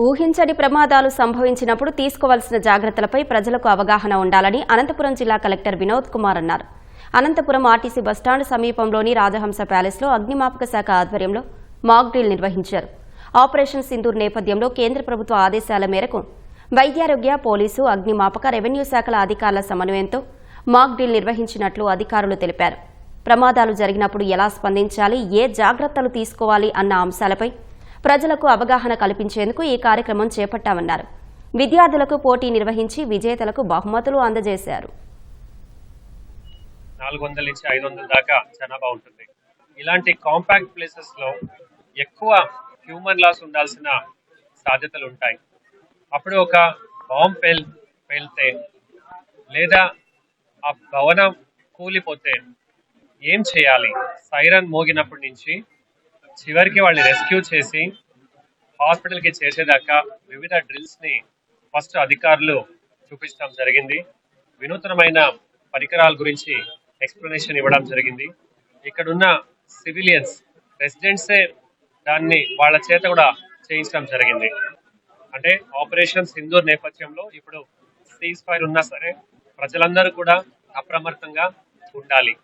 ఊహించని ప్రమాదాలు సంభవించినప్పుడు తీసుకోవాల్సిన జాగ్రత్తలపై ప్రజలకు అవగాహన ఉండాలని అనంతపురం జిల్లా కలెక్టర్ వినోద్ కుమార్ అన్నారు. అనంతపురం ఆర్టీసీ బస్టాండ్ సమీపంలోని రాజహంస ప్యాలెస్లో అగ్నిమాపక శాఖ ఆధ్వర్యంలో మాక్ డ్రిల్ నిర్వహించారు. ఆపరేషన్ సింధూర్ నేపథ్యంలో కేంద్ర ప్రభుత్వ ఆదేశాల మేరకు వైద్యారోగ్య పోలీసు అగ్నిమాపక రెవెన్యూ శాఖల అధికారుల సమన్వయంతో మాక్ డ్రిల్ నిర్వహించినట్లు అధికారులు తెలిపారు. ప్రమాదాలు జరిగినప్పుడు ఎలా స్పందించాలి ఏ జాగ్రత్తలు తీసుకోవాలి అన్న అంశాలపై ప్రజలకు అవగాహన కల్పించేందుకు ఈ కార్యక్రమం చేపట్టామన్నారు. విద్యార్థులకు పోటీ నిర్వహించి విజేతలకు బహుమతులు అందజేశారు. నాలుగు వందల నుంచి ఐదు వందల దాకా జనాభా ఉంటుంది ఇలాంటి కాంపాక్ట్ ప్లేసెస్లో ఎక్కువ హ్యూమన్ లాస్ ఉండాల్సిన సాధ్యతలు ఉంటాయి. అప్పుడు ఒక బాంబ్ పేల్ పేలితే లేదా ఆ భవనం కూలిపోతే ఏం చేయాలి? సైరన్ మోగినప్పటి నుంచి చివరికి వాళ్ళని రెస్క్యూ చేసి హాస్పిటల్కి చేసేదాకా వివిధ డ్రిల్స్ని ఫస్ట్ అధికారులు చూపించడం జరిగింది. వినూతనమైన పరికరాల గురించి ఎక్స్ప్లెనేషన్ ఇవ్వడం జరిగింది. ఇక్కడున్న సివిలియన్స్ రెసిడెంట్సే దాన్ని వాళ్ళ చేత కూడా చేయించడం జరిగింది. అంటే ఆపరేషన్ సింధూర్ నేపథ్యంలో ఇప్పుడు సీజ్ ఫైర్ ఉన్నా సరే ప్రజలందరూ కూడా అప్రమత్తంగా ఉండాలి.